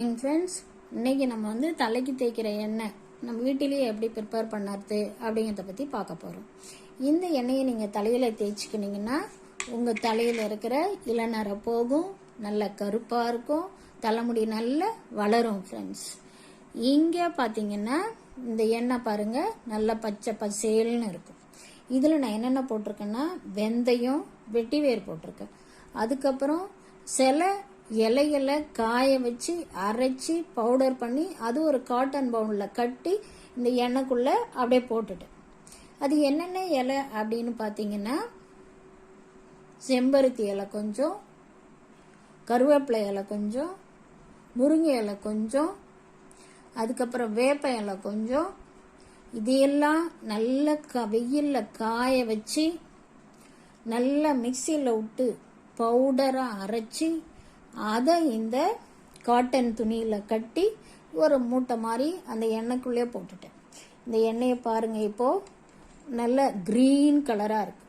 எங்கள் ஃப்ரெண்ட்ஸ் இன்னைக்கு நம்ம வந்து தலைக்கு தேய்க்கிற எண்ணெய் நம்ம வீட்டிலேயே எப்படி ப்ரிப்பேர் பண்ணுறது அப்படிங்கிறத பற்றி பார்க்க போகிறோம் இந்த எண்ணெயை நீங்கள் தலையில் தேய்ச்சிக்கினீங்கன்னா உங்கள் தலையில் இருக்கிற இளநரை போகும் நல்ல கருப்பாக இருக்கும் தலைமுடி நல்லா வளரும் ஃப்ரெண்ட்ஸ் இங்கே பார்த்தீங்கன்னா இந்த எண்ணெய் பாருங்கள் நல்ல பச்சை பசேல்னு இருக்கும். இதில் நான் என்னென்ன போட்டிருக்கேன்னா வெந்தயம் வெட்டி வேர் போட்டிருக்கேன். அதுக்கப்புறம் சில இலைகளை காய வச்சு அரைச்சி பவுடர் பண்ணி அது ஒரு காட்டன் பவுனில் கட்டி இந்த எண்ணெய்க்குள்ளே அப்படியே போட்டுட்டேன் அது என்னென்ன இலை அப்படின்னு பார்த்தீங்கன்னா செம்பருத்தி இலை கொஞ்சம் கருவேப்பிலை இலை கொஞ்சம் முருங்கை இலை கொஞ்சம் அதுக்கப்புறம் வேப்ப இலை கொஞ்சம். இதையெல்லாம் நல்ல க வெயிலில் காய வச்சு நல்லா மிக்சியில் விட்டு பவுடராக அரைச்சி அதை இந்த காட்டன் துணியில் கட்டி ஒரு மூட்டை மாதிரி அந்த எண்ணெய்க்குள்ளேயே போட்டுட்டேன். இந்த எண்ணெயை பாருங்கள் இப்போது நல்ல க்ரீன் கலராக இருக்குது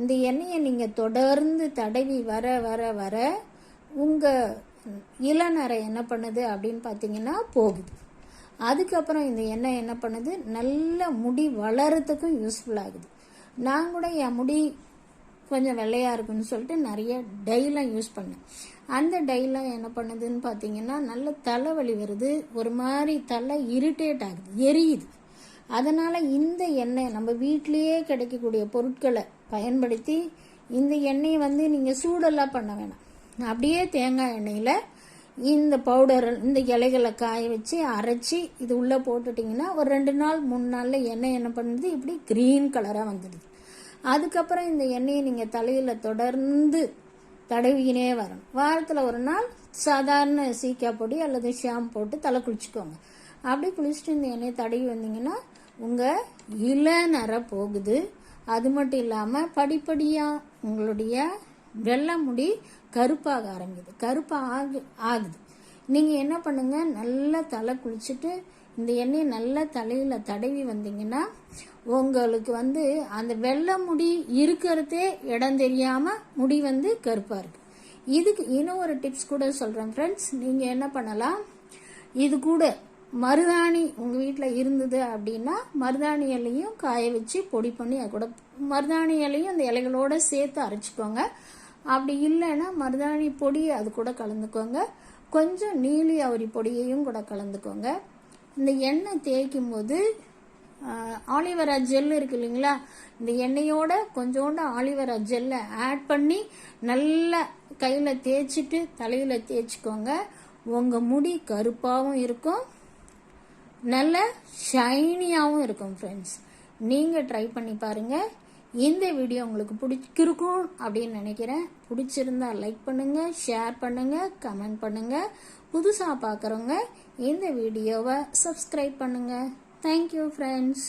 இந்த எண்ணெயை நீங்கள் தொடர்ந்து தடவி வர வர வர உங்கள் இளநரை என்ன பண்ணுது அப்படின்னு பார்த்தீங்கன்னா போகுது. அதுக்கப்புறம் இந்த எண்ணெய் என்ன பண்ணுது? நல்ல முடி வளரத்துக்கும் யூஸ்ஃபுல்லாகுது நான் கூட என் முடி கொஞ்சம் வெள்ளையாக இருக்குன்னு சொல்லிட்டு நிறைய டைலாம் யூஸ் பண்ணேன். அந்த டைலாம் என்ன பண்ணுதுன்னு பார்த்தீங்கன்னா நல்ல தலைவலி வருது. ஒரு மாதிரி தலை இரிட்டேட் ஆகுது எரியுது. அதனால் இந்த எண்ணெய் நம்ம வீட்டிலேயே கிடைக்கக்கூடிய பொருட்களை பயன்படுத்தி இந்த எண்ணெயை வந்து நீங்கள் சூடெல்லாம் பண்ண வேணாம். அப்படியே தேங்காய் எண்ணெயில் இந்த பவுடர் இந்த இலைகளை காய வச்சு அரைச்சி இது உள்ளே போட்டுட்டிங்கன்னா ஒரு ரெண்டு நாள் மூணு நாளில் எண்ணெய் என்ன பண்ணுது? இப்படி க்ரீன் கலராக வந்துடுது. அதுக்கப்புறம் இந்த எண்ணெயை நீங்கள் தலையில் தொடர்ந்து தடவிக்கினே வரும். வாரத்தில் ஒரு நாள் சாதாரண சீக்கா பொடி அல்லது ஷாம் போட்டு தலை குளிச்சுக்கோங்க. அப்படி குளிச்சுட்டு இந்த எண்ணெயை தடவி வந்தீங்கன்னா உங்கள் இளநர போகுது. அது மட்டும் இல்லாமல் படிப்படியாக உங்களுடைய வெள்ளை முடி கருப்பாக ஆரம்பிக்குது. கருப்பாக ஆகு ஆகுது. நீங்கள் என்ன பண்ணுங்கள் நல்லா தலை குளிச்சுட்டு இந்த எண்ணெயை நல்லா தலையில் தடவி வந்தீங்கன்னா உங்களுக்கு வந்து அந்த வெள்ளை முடி இருக்கிறதே இடம் தெரியாமல் முடி வந்து கருப்பாக இருக்குது இதுக்கு இன்னும் ஒரு டிப்ஸ் கூட சொல்கிறேன் ஃப்ரெண்ட்ஸ் நீங்கள் என்ன பண்ணலாம்? இது கூட மருதாணி உங்கள் வீட்டில் இருந்தது அப்படின்னா மருதாணி இலையும் காய வச்சு பொடி பண்ணி அது கூட மருதாணி இலையும் அந்த இலைகளோட சேர்த்து அரைச்சிக்கோங்க. அப்படி இல்லைன்னா மருதாணி பொடி அது கூட கலந்துக்கோங்க. கொஞ்சம் நீலி அவரி பொடியையும் கூட கலந்துக்கோங்க. இந்த எண்ணெய் தேய்க்கும் போது ஆலிவரா ஜெல் இருக்கு இல்லைங்களா? இந்த எண்ணெயோட கொஞ்சோண்டு ஆலிவரா ஜெல்லை ஆட் பண்ணி நல்லா கையில் தேய்ச்சிட்டு தலையில் தேய்ச்சிக்கோங்க. உங்கள் முடி கருப்பாகவும் இருக்கும். நல்ல ஷைனியாகவும் இருக்கும் ஃப்ரெண்ட்ஸ் நீங்கள் ட்ரை பண்ணி பாருங்கள் இந்த வீடியோ உங்களுக்கு பிடிச்சிருக்கும் அப்படின்னு நினைக்கிறேன். பிடிச்சிருந்தா லைக் பண்ணுங்கள் ஷேர் பண்ணுங்கள் கமெண்ட் பண்ணுங்கள் புதுசாக பார்க்குறவங்க இந்த வீடியோவை சப்ஸ்கிரைப் பண்ணுங்கள் தேங்க்யூ ஃப்ரெண்ட்ஸ்